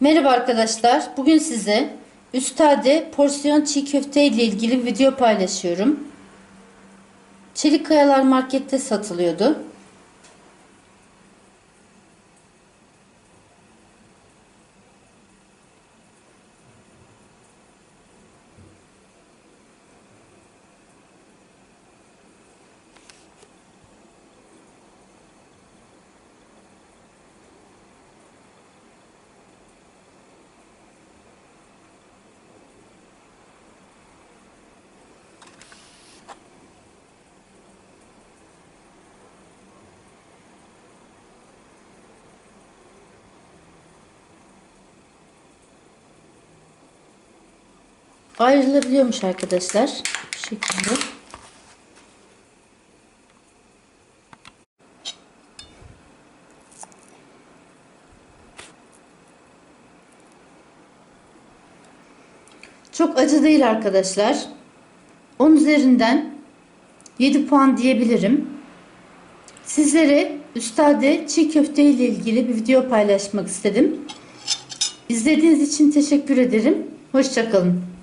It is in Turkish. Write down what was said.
Merhaba arkadaşlar. Bugün size Üstade porsiyon çiğ köfte ile ilgili video paylaşıyorum. Çelik Kayalar markette satılıyordu. Ayrılabiliyormuş arkadaşlar. Bu şekilde. Çok acı değil arkadaşlar. 10 üzerinden 7 puan diyebilirim. Sizlere Üstade çiğ köfte ile ilgili bir video paylaşmak istedim. İzlediğiniz için teşekkür ederim. Hoşçakalın.